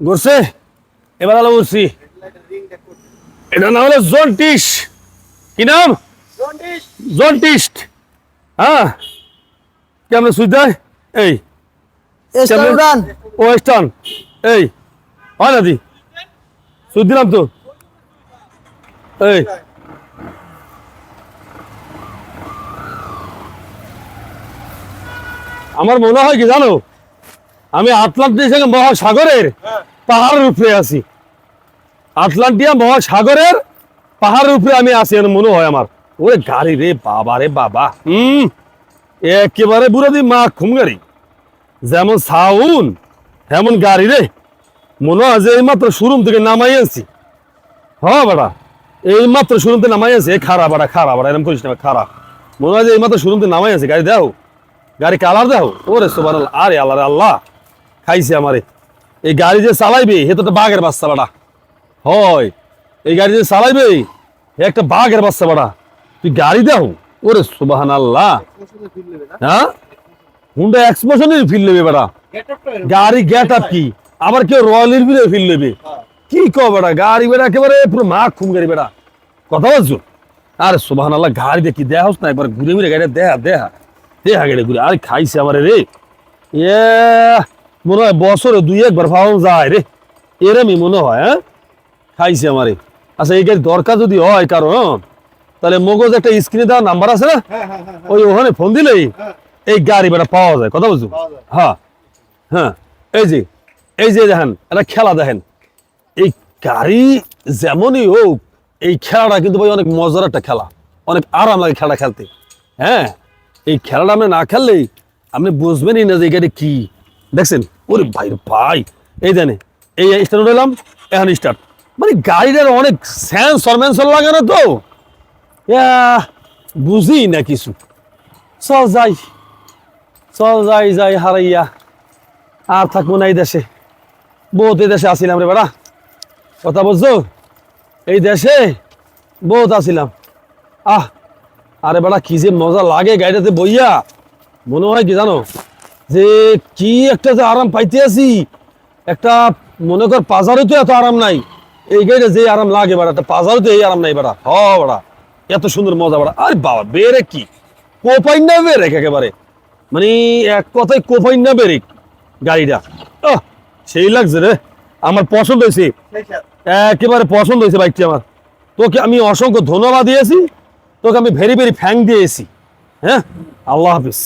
ঘুরছে? এবার আলো বলছি। এটা নাম হলো জন্টিস কি নাম? জন্টিস্ট। হ্যাঁ। কেমন সুইচ দেয়? এই। ওয়েস্টার্ন এই। হয় না দি? সুইচ দিলাম তো। এই। আমার মনে হয় কি জানো? আমি আটলান্টিক মহাসাগরের পাহাড়ের উপরে আছি। আটলান্টিয়া মহাসাগরের পাহাড়ের উপরে আমি আছি মনে হয় আমার। ওরে গাড়ি রে বাবা রে বাবা। হুম একেবারে বুড়ো দি মা খুম গাড়ি। যেমন সাউন তেমন গাড়ি রে। মনে হয় যে এইমাত্র শোরুম থেকে নামাই আনছি। হ্যাঁ বেড়া এইমাত্র শোরুম থেকে নামাই আনছি। খারাপ বেড়া খারাপ বেড়া এরকম করিস না খারাপ মনে হয় যে এইমাত্র শোরুম থেকে নামাই আনছি। গাড়ি দাও গাড়ি কালার দাও ওরে সোবান আরে আল্লাহ আল্লাহ। খাইছে আমারে। এই গাড়ি যে চালাইবে হে তো বাঘের বাচ্চা বেড়া হয়, এই গাড়ি যে চালাইবে হে একটা বাঘের বাচ্চা বেড়া তুই গাড়ি দাও। ওরে সুবাহান আল্লাহ হ্যাঁ? হুন্ডা এক্সপ্রেশনের ফিল নেবে বেড়া গাড়ি গেট আপ কি? আবার কেউ রয়্যাল এনফিল্ডের ফিল নেবে। কি কো বেড়া গাড়ি বেড়া একেবারে পুরো মা খুম গাড়ি বেড়া কথা বলছো? আরে সুবাহান আল্লাহ গাড়ি দেখি দেয়া হোস না? একবার ঘুরে ঘুরে গাড়ি দেহা দেহা দেহা গাড়ি ঘুরে। আরে খাইছে আমারে রে। এ মনে হয় বছরে দুই একবার পাওয়া যায় রে। এরমই মনে হয় হ্যাঁ? খাইছে আমারে। আচ্ছা এই গাড়ি দরকার যদি হয় কারণ তাহলে মগজ একটা স্ক্রিনে দেওয়া নাম্বার আছে না? ওই ওখানে ফোন দিলেই এই গাড়ি বেটা পাওয়া যায়। কথা বলছো হ্যাঁ হ্যাঁ। এই যে এই যে দেখেন একটা খেলা দেখেন। এই গাড়ি যেমনই হোক এই খেলাটা কিন্তু ভাই অনেক মজার একটা খেলা। অনেক আরাম লাগে খেলা খেলতে। হ্যাঁ এই খেলাটা আপনি না খেললেই আপনি বুঝবেনই না যে এই গাড়ি কি। দেখছেন? ওরে ভাই ভাই। এই জানে এই স্টার্ট হলাম এখন স্টার্ট মানে গাড়িটার অনেক সেন্সর মেন্সর লাগানো তো? বুঝি না কিছু। চল যাই চল যাই যাই, হারাইয়া। আর থাকব না এই দেশে। বহুত এই দেশে আসিলাম রে বেড়া। কথা বলছো? এই দেশে বহুত আসিলাম আহ, আরে বেড়া, কি যে মজা লাগে গাড়িটাতে বইয়া। মনে হয় কি জানো? যে কি একটা যে আরাম পাইতে আছি, একটা মনে কর পাজারে তো এত আরাম নাই। এই গাড়িটা যে আরাম লাগে বেড়া একটা পাজারে তো এই আরাম নাই বেড়া। হ বেড়া, এত সুন্দর মজা বেড়া। আরে বাবা বেরে কি? কোপাইন না বেরে একেবারে? মানে এক কথায় কোপাইন না বেরে গাড়িটা। সেই লাগছে রে। আমার পছন্দ হয়েছে। একেবারে পছন্দ হয়েছে বাইকটি আমার। তোকে আমি অসংখ্য ধন্যবাদ দিয়েছি। তোকে আমি ভেরি ভেরি ফ্যাং দিয়েছি। হ্যাঁ? আল্লাহ হাফিজ।